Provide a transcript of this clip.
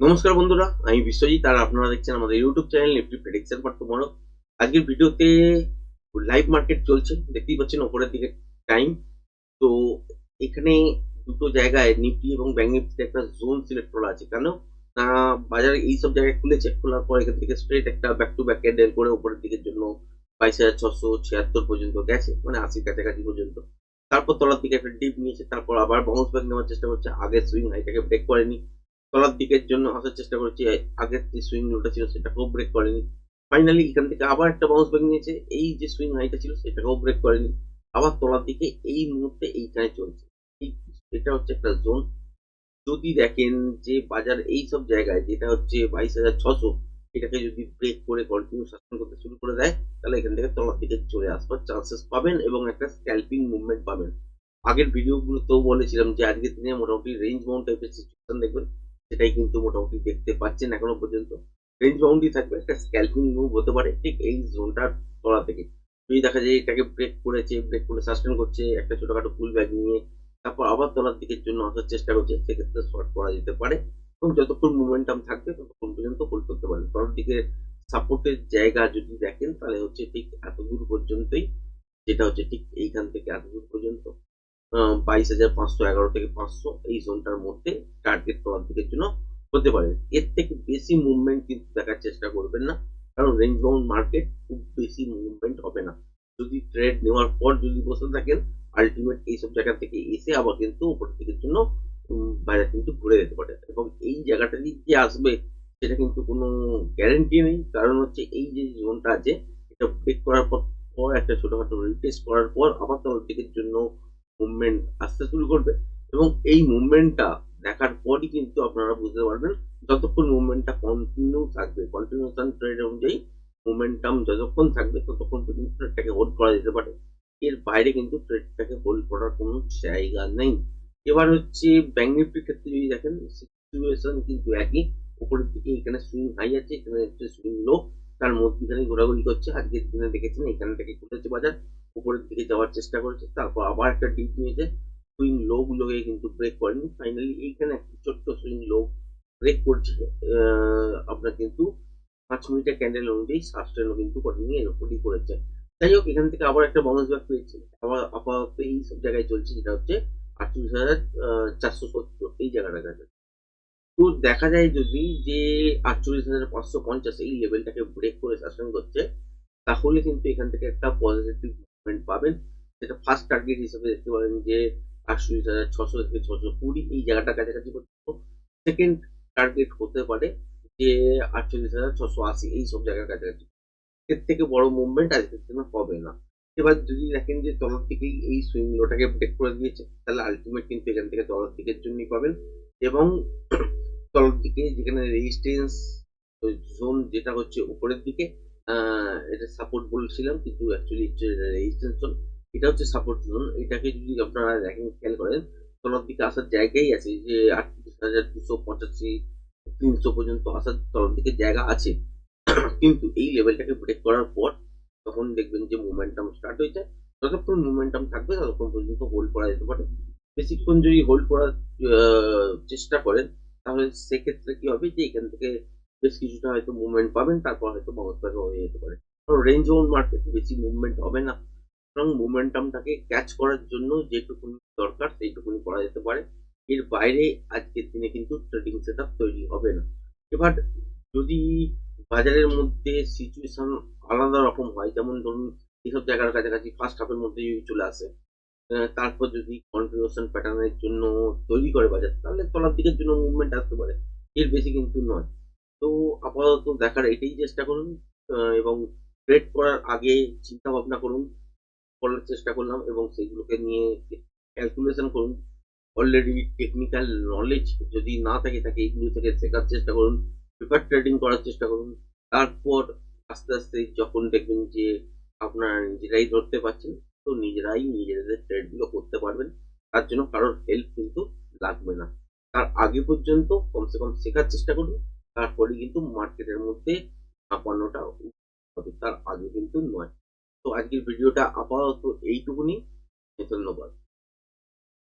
নমস্কার বন্ধুরা, আমি বিশ্বজিৎ আর আপনারা দেখছেন আমাদের YouTube channel Nifty prediction for tomorrow আজকের ভিডিওতে লাইভ মার্কেট চলছে, দেখতেই পাচ্ছেন ওপরের দিকে টাইম তো এখানে দুটো জায়গায় নিফটি এবং ব্যাঙ্ক নিফটিতে একটা জোন সিলেক্ট করা আছে। কেন? না বাজারে এই সব জায়গায় খুলেছে, খোলার পর এখান থেকে স্ট্রেট একটা ব্যাক টু ব্যাক ক্যান্ডেল করে ওপরের দিকের জন্য বাইশ হাজার ছশো ছিয়াত্তর পর্যন্ত গেছে মানে আশির কাছাকাছি পর্যন্ত। তারপর তলার দিকে একটা ডিপ নিয়েছে, তারপর আবার বাউন্স ব্যাক নেওয়ার চেষ্টা করছে আগের সুইং হাইটাকে ব্রেক করেনি। তলার দিকের জন্য আসার চেষ্টা করেছি। আগের যে সুইং লোটা ছিল, সেটাকেও ব্রেক করেনি। ফাইনালি এখান থেকে আবার একটা বাউন্স ব্যাক নিয়েছে। এই যে সুইং হাইটা ছিল, সেটাকেও ব্রেক করেনি। আবার তলার দিকে এই মুহূর্তে এইখানে চলছে। এটা হচ্ছে একটা জোন যদি দেখেন যে বাজার এই সব জায়গায়, যেটা হচ্ছে বাইশ হাজার ছশো, এটাকে যদি ব্রেক করে কন্টিনিউ শাসন করতে শুরু করে দেয়, তাহলে এখান থেকে তলার দিকে চলে আসবার চান্সেস পাবেন এবং একটা স্ক্যাল্পিং মুভমেন্ট পাবেন। আগের ভিডিওগুলোতেও বলেছিলাম যে, আজকের দিনে মোটামুটি রেঞ্জ বাউন্ড টাইপের সিচুয়েশন দেখবেন। সেটাই কিন্তু মোটামুটি দেখতে পাচ্ছেন এখনও পর্যন্ত। রেঞ্জ বাউন্ডই থাকবে, একটা স্ক্যাল্পিং মুভ হতে পারে, ঠিক এই জোনটার তলা থেকে। যদি দেখা যায় এটাকে ব্রেক করেছে ব্রেক করে সাস্টেন করছে, একটা ছোটখাটো পুল ব্যাগ নিয়ে, তারপর আবার তলার দিকের জন্য আসার চেষ্টা করছে, সেক্ষেত্রে শর্ট করা যেতে পারে। এবং যতক্ষণ মোমেন্টাম থাকবে, ততক্ষণ পর্যন্ত হোল্ড করতে পারেন। তলার দিকে সাপোর্টের জায়গা যদি দেখেন, তাহলে হচ্ছে ঠিক এত দূর পর্যন্তই, যেটা হচ্ছে ঠিক এইখান থেকে এত দূর পর্যন্ত। বাইশ হাজার পাঁচশো এগারো থেকে পাঁচশো এই জোনটার মধ্যে টার্গেট করার দিকের জন্য হতে পারে। এর থেকে বেশি মুভমেন্ট কিন্তু দেখার চেষ্টা করবেন না, কারণ রেঞ্জ বাউন্ড মার্কেট খুব বেশি মুভমেন্ট হবে না। যদি ট্রেড নেওয়ার পর যদি বসে থাকেন আলটিমেট এইসব জায়গা থেকে এসে আবার কিন্তু উপর দিকের জন্য বাজার কিন্তু ঘুরে যেতে পারে। এবং এই জায়গাটা দিয়ে যে আসবে, সেটা কিন্তু কোনো গ্যারেন্টি নেই। কারণ হচ্ছে এই যে জোনটা আছে, এটা ব্রেক করার পর পর একটা ছোটখাটো রিটেস্ট করার পর আবার তলার দিকের জন্য মুভমেন্ট আসতে শুরু করবে এবং এই মুভমেন্টটা দেখার পরই কিন্তু আপনারা বুঝতে পারবেন যতক্ষণ মুভমেন্টটা কন্টিনিউ থাকবে কন্টিনিউশন ট্রেড অনুযায়ী মোমেন্টাম যতক্ষণ থাকবে ততক্ষণ পর্যন্ত ট্রেডটাকে হোল্ড করা যেতে পারে। এর বাইরে কিন্তু ট্রেডটাকে হোল্ড করার কোনো জায়গা নেই। এবার হচ্ছে ব্যাঙ্ক নিফটির ক্ষেত্রে যদি দেখেন সিচুয়েশন কিন্তু একই। উপরের দিকে এখানে সুইং হাই আছে, এখানে হচ্ছে সুইং লো তার মধ্যখানে ঘোরাঘুরি করছে। আজকের দিনে দেখেছেন এখান থেকে খুলেছে বাজার। উপরের দিকে যাওয়ার চেষ্টা করেছে, তারপর আবার একটা ডিপ নিয়েছে সুইং লো গুলোকে কিন্তু ব্রেক করেনি। ফাইনালি এইখানে একটা ছোট্ট সুইং লো ব্রেক করছে আপনার কিন্তু পাঁচ মিনিটের ক্যান্ডেল অনুযায়ী সাস্টেনও কিন্তু করেনি, এর করেছে। যাই হোক, এখান থেকে আবার একটা বাউন্স ব্যাক পেয়েছে। আবার আপাতত এই সব জায়গায় চলছে, যেটা হচ্ছে আটচল্লিশ হাজার চারশো সত্তর, এই জায়গাটা কাছে। তো দেখা যায় যদি যে আটচল্লিশ হাজার পাঁচশো পঞ্চাশ এই লেভেলটাকে ব্রেক করে সাসপেন্ড করছে, তাহলে কিন্তু এখান থেকে একটা পজিটিভ পাবেন। যেটা ফার্স্ট টার্গেট হিসেবে দেখতে পারেন যে আটচল্লিশ হাজার, ছশো থেকে ছশো কুড়ি এই জায়গাটার কাছাকাছি পর্যন্ত সেকেন্ড টার্গেট হতে পারে যে আটচল্লিশ হাজার, ছশো আশি, এই সব জায়গার কাছাকাছি। এর থেকে বড় মুভমেন্ট আজকের দিনে হবে না। এবার যদি দেখেন যে তলার দিকেই এই সুইং লোটাকে ব্রেক করে দিয়েছে, তাহলে আলটিমেট কিন্তু এখান থেকে তলার দিকের জন্যই পাবেন। এবং তলার দিকে যেখানে রেজিস্ট্যান্স জোন যেটা হচ্ছে উপরের দিকে এটা সাপোর্ট বলছিলাম, কিন্তু অ্যাকচুয়ালি রেজিস্ট্যান্স জোন এটা হচ্ছে সাপোর্ট জোন এটাকে যদি আপনারা দেখেন, খেয়াল করেন, তলার দিকে আসার জায়গাই আছে যে আটত্রিশ হাজার দুশো পঁচাশি, তিনশো পর্যন্ত আসার তলার দিকে জায়গা আছে। কিন্তু এই লেভেলটাকে ব্রেক করার পর, তখন দেখবেন যে মোমেন্টাম স্টার্ট হয়েছে। যতক্ষণ মোমেন্টাম থাকবে, ততক্ষণ পর্যন্ত হোল্ড করা যেতে পারে। বেশিক্ষণ যদি হোল্ড করার চেষ্টা করেন, তাহলে সেক্ষেত্রে কি হবে যে এখান থেকে বেশ কিছুটা হয়তো মুভমেন্ট পাবেন, তারপর হয়তো বাউন্স ব্যাক হয়ে যেতে পারে। কারণ রেঞ্জ ওন মার্কেটে বেশি মুভমেন্ট হবে না। সুতরাং মোমেন্টামটাকে ক্যাচ করার জন্য যেটুকুনি দরকার সেইটুকুনি করা যেতে পারে। এর বাইরে আজকের দিনে কিন্তু ট্রেডিং সেট তৈরি হবে না। এবার যদি বাজারের মধ্যে সিচুয়েশন আলাদা রকম হয়, যেমন ধরুন এইসব জায়গার কাছাকাছি ফার্স্ট হাফের মধ্যে যদি চলে আসে তারপর যদি কন্টিনিউশন প্যাটার্নের জন্য তৈরি করে বাজার, তাহলে তলার দিকের জন্য মুভমেন্ট আসতে পারে। এর বেশি কিন্তু নয়। তো আপাতত দেখার এটাই চেষ্টা করুন এবং ট্রেড করার আগে চিন্তা ভাবনা করুন, করার চেষ্টা করলাম এবং সেগুলোকে নিয়ে ক্যালকুলেশন করুন। অলরেডি টেকনিক্যাল নলেজ যদি না থাকে, তাকে এইগুলো থেকে শেখার চেষ্টা করুন পেপার ট্রেডিং করার চেষ্টা করুন। তারপর আস্তে আস্তে যখন দেখবেন যে আপনারা নিজেরাই ধরতে পারছেন, তো নিজেরাই নিজেদের ট্রেডগুলো করতে পারবেন। তার জন্য কারোর হেল্প কিন্তু লাগবে না। তার আগে পর্যন্ত কমসে কম শেখার চেষ্টা করুন। তারপরে কিন্তু মার্কেটের মধ্যে ছাপানোটা হবে, তার আগে কিন্তু নয়। তো আজকের ভিডিওটা আপাতত এইটুকুনি। ধন্যবাদ।